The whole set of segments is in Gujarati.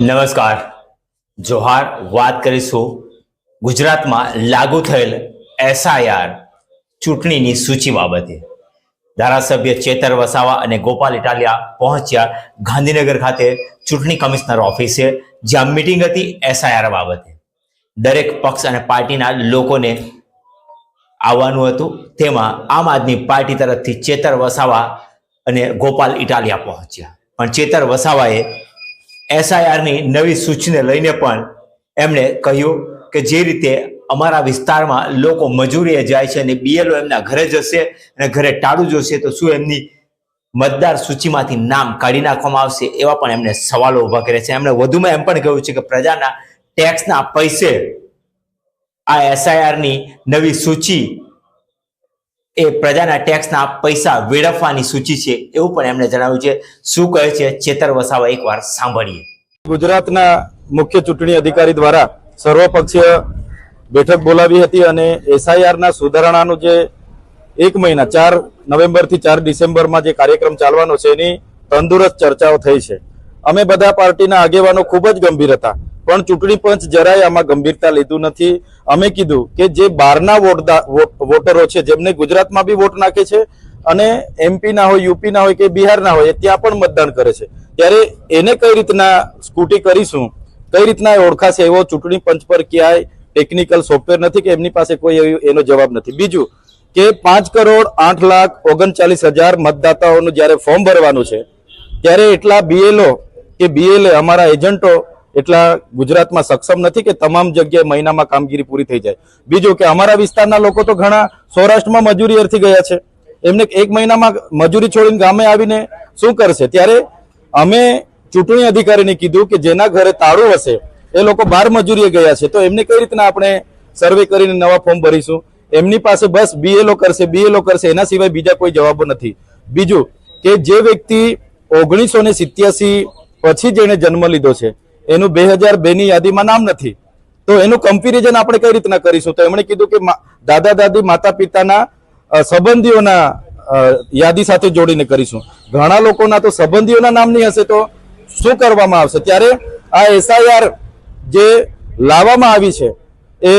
નમસ્કાર. જોહાર, વાત કરીશું ગુજરાતમાં લાગુ થયેલ એસઆઈઆર ચૂંટણીની સૂચિ બાબતે. ધારાસભ્ય ચેતર વસાવા અને ગોપાલ ઇટાલિયા પહોંચ્યા ગાંધીનગર ખાતે ચૂંટણી કમિશનર ઓફિસે, જ્યાં મિટિંગ હતી એસઆઈઆર બાબતે. દરેક પક્ષ અને પાર્ટીના લોકોને આવવાનું હતું. તેમાં આમ આદમી પાર્ટી તરફથી ચેતર વસાવા અને ગોપાલ ઇટાલિયા પહોંચ્યા. પણ ચેતર વસાવાએ એસઆઈઆરની નવી સૂચિને લઈને પણ એમણે કહ્યું કે જે રીતે અમારા વિસ્તારમાં લોકો મજૂરીએ જાય છે અને બીએલઓ એમના ઘરે જશે અને ઘરે ટાળું જોશે, તો શું એમની મતદાર સૂચિમાંથી નામ કાઢી નાખવામાં આવશે એવા પણ એમને સવાલો ઊભા કર્યા છે. એમણે વધુમાં એમ પણ કહ્યું છે કે પ્રજાના ટેક્સના પૈસે આ એસઆઈઆરની નવી સૂચિ એ પ્રજાના ટેક્સના પૈસા વેડફવાની સૂચિ છે એવું પણ એમણે જણાવ્યું છે. શું કહે છે? ચેતર વસાવા એકવાર સાંભળીએ. ગુજરાતના મુખ્ય ચૂંટણી અધિકારી દ્વારા સર્વપક્ષીય બેઠક બોલાવી હતી અને એસઆઈઆરના સુધારણાનું જે એક મહિના, ચાર નવેમ્બરથી ચાર ડિસેમ્બરમાં જે કાર્યક્રમ ચાલવાનો છે એની તંદુરસ્ત ચર્ચાઓ થઈ છે. અમે બધા પાર્ટીના આગેવાનો ખૂબ જ ગંભીર હતા. પણ ચૂંટણી પંચ જરાય આમાં ગંભીરતા લીધું નથી. અમે કીધું કે જે બહારના વોટરો છે, જેમને ગુજરાતમાં બી વોટ નાખે છે અને એમપી ના હોય યુપી ના હોય કે બિહાર ના હોય ત્યાં પણ મતદાન કરે છે. ત્યારે એને કઈ રીતના સ્કૂટી કરીશું? કઈ રીતના ઓળખાશે એવો ચૂંટણી પંચ પર ક્યાંય ટેકનિકલ સોફ્ટવેર નથી કે એમની પાસે કોઈ એવી- એનો જવાબ નથી. બીજું કે પાંચ કરોડ આઠ લાખ ઓગણચાલીસ હજાર મતદાતાઓનું જ્યારે ફોર્મ ભરવાનું છે, ત્યારે એટલા બીએલઓ કે બીએલએ અમારા એજન્ટો એટલા ગુજરાતમાં સક્ષમ નથી કે તમામ જગ્યાએ મહિનામાં કામગીરી પૂરી થઈ જાય. બીજું કે અમારા વિસ્તારના લોકો તો ઘણા સૌરાષ્ટ્રમાં મજૂરી અર્થી ગયા છે. એમને એક મહિનામાં મજૂરી છોડીને ગામે આવીને શું કરશે? ત્યારે અમે ચૂંટણી અધિકારીને કીધું કે જેના ઘરે તાળું હશે, એ લોકો બાર મજૂરીએ ગયા છે. તો એમને કઈ રીતના આપણે સર્વે કરીને નવા ફોર્મ ભરીશું? એમની પાસે બસ બીએલઓ કરશે બીએલઓ કરશે, એના સિવાય બીજા કોઈ જવાબો નથી. બીજું કે જે વ્યક્તિ ઓગણીસો ને સિત્યાસી પછી જેણે જન્મ લીધો છે એનું બે હજાર બે ની યાદીમાં નામ નથી. તો એનું કમ્પેરિઝન આપણે કઈ રીતના કરીશું? તો એમણે કીધું કે દાદા દાદી માતા પિતાના સંબંધીઓના યાદી સાથે જોડીને કરીશું. ઘણા લોકોના તો સંબંધીઓના નામ નહીં હશે તો શું કરવામાં આવશે? ત્યારે આ એસઆઈઆર જે લાવવામાં આવી છે, એ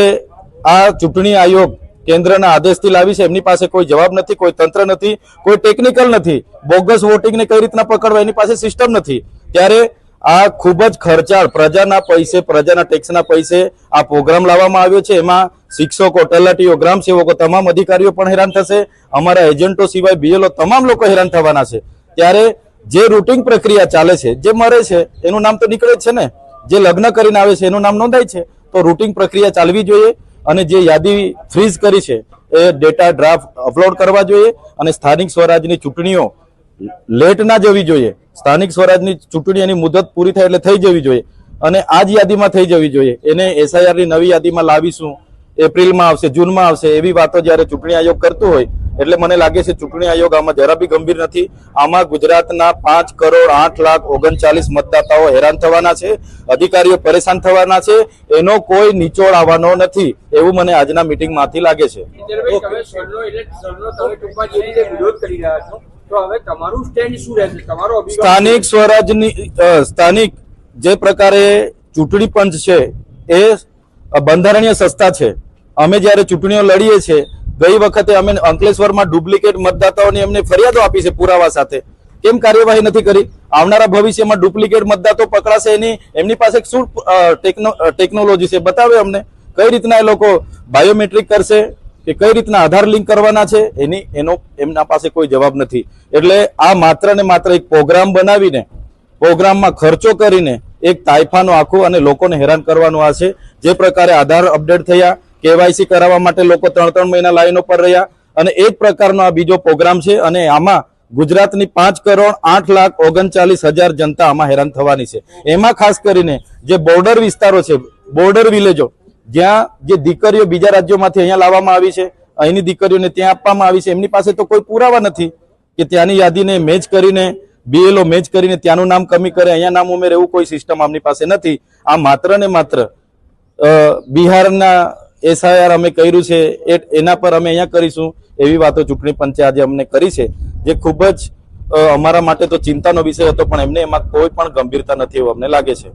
આ ચૂંટણી આયોગ કેન્દ્રના આદેશથી લાવી છે. એમની પાસે કોઈ જવાબ નથી, કોઈ તંત્ર નથી, કોઈ ટેકનિકલ નથી. બોગસ વોટિંગને કઈ રીતના પકડવા? એની પાસે સિસ્ટમ નથી. ત્યારે આ ખૂબ જ ખર્ચાળ પ્રજાના પૈસે, પ્રજાના ટેક્સના પૈસે આ પ્રોગ્રામ લાવવામાં આવ્યો છે. એમાં શિક્ષકો, તલાટીઓ ગ્રામ સેવકો તમામ અધિકારીઓ પણ હેરાન થશે. અમારા એજન્ટો સિવાય બીએલઓ તમામ લોકો હેરાન થવાના છે. ત્યારે જે રૂટિંગ પ્રક્રિયા ચાલે છે, જે મરે છે, એનું નામ તો નીકળે જ છે ને? જે લગ્ન કરીને આવે છે, એનું નામ નોંધાય છે? તો રૂટિંગ પ્રક્રિયા ચાલવી જોઈએ અને જે યાદી ફ્રીઝ કરી છે, એ ડેટા ડ્રાફ્ટ અપલોડ કરવા જોઈએ અને સ્થાનિક સ્વરાજની ચૂંટણીઓ લેટ ના જવી જોઈએ. સ્થાનિક સ્વરાજની ચૂંટણી એની મુદત પૂરી થાય એટલે થઈ જવી જોઈએ. અને આ જ યાદીમાં થઈ જવી જોઈએ. એને એસઆઈઆરની નવી યાદીમાં લાવીશું. એપ્રિલમાં આવશે, જૂનમાં આવશે એવી વાતો જ્યારે ચૂંટણી આયોગ કરતું હોય, એટલે મને લાગે છે ચૂંટણી આયોગ આમાં જરા બી ગંભીર નથી. આમાં ગુજરાતના પાંચ કરોડ આઠ લાખ ઓગણચાલીસ મતદાતાઓ હેરાન થવાના છે, અધિકારીઓ પરેશાન થવાના છે, એનો કોઈ નિચોડ આવવાનો નથી, એવું મને આજના મિટિંગમાંથી લાગે છે તો હવે તમારું સ્ટેન્ડ શું રહેશે? તમારો સ્થાનિક સ્વરાજની સ્થાનિક જે પ્રકારે ચૂંટણી પંચ છે એ બંધારણીય સંસ્થા છે. અમે જ્યારે ચૂંટણીઓ લડીએ છીએ ગઈ વખતે અમે અંકલેશ્વરમાં ડુપ્લિકેટ મતદાતાઓની અમને ફરિયાદો આપી છે પુરાવા સાથે. કેમ કાર્યવાહી નથી કરી? આવનારા ભવિષ્યમાં ડુપ્લિકેટ મતદાતો પકડાશે એની એમની પાસે શું ટેકનો- ટેકનોલોજી છે? બતાવે અમને. કઈ રીતના એ લોકો બાયોમેટ્રિક કરશે? કે કઈ રીતના આધાર લિંક કરવાના છે, એની, એનો, એમના પાસે કોઈ જવાબ નથી. એટલે આ માત્ર ને માત્ર એક પ્રોગ્રામ બનાવીને, પ્રોગ્રામમાં ખર્ચો કરીને એક તાઇફાનું આખું અને લોકોને હેરાન કરવાનું આ છે. જે પ્રકારે આધાર અપડેટ થયા, કેવાયસી કરાવવા માટે લોકો ત્રણ ત્રણ મહિના લાઈનો પર રહ્યા અને એક પ્રકારનો આ બીજો પ્રોગ્રામ છે અને આમાં ગુજરાતની પાંચ કરોડ આઠ લાખ ઓગણચાલીસ હજાર જનતા આમાં હેરાન થવાની છે. એમાં ખાસ કરીને જે બોર્ડર વિસ્તારો છે, બોર્ડર વિલેજો જ્યાં જે દીકરીઓ બીજા રાજ્યોમાંથી અહીંયા લાવવામાં આવી છે, અહીંની દીકરીઓને ત્યાં આપવામાં આવી છે, એમની પાસે તો કોઈ પુરાવા નથી કે ત્યાંની યાદીને મેચ કરીને બીએલઓ મેચ કરીને ત્યાંનું નામ કમી કરે, અહીંયા નામ ઉમેરે એવું કોઈ સિસ્ટમ આમની પાસે નથી. આ માત્ર ને માત્ર બિહારના એસઆઈઆર અમે કર્યું છે એના પર અમે અહીંયા કરીશું એવી વાતો ચૂંટણી પંચે આજે અમને કરી છે, જે ખૂબ જ અમારા માટે તો ચિંતાનો વિષય હતો, પણ એમને એમાં કોઈ પણ ગંભીરતા નથી એવું અમને લાગે છે.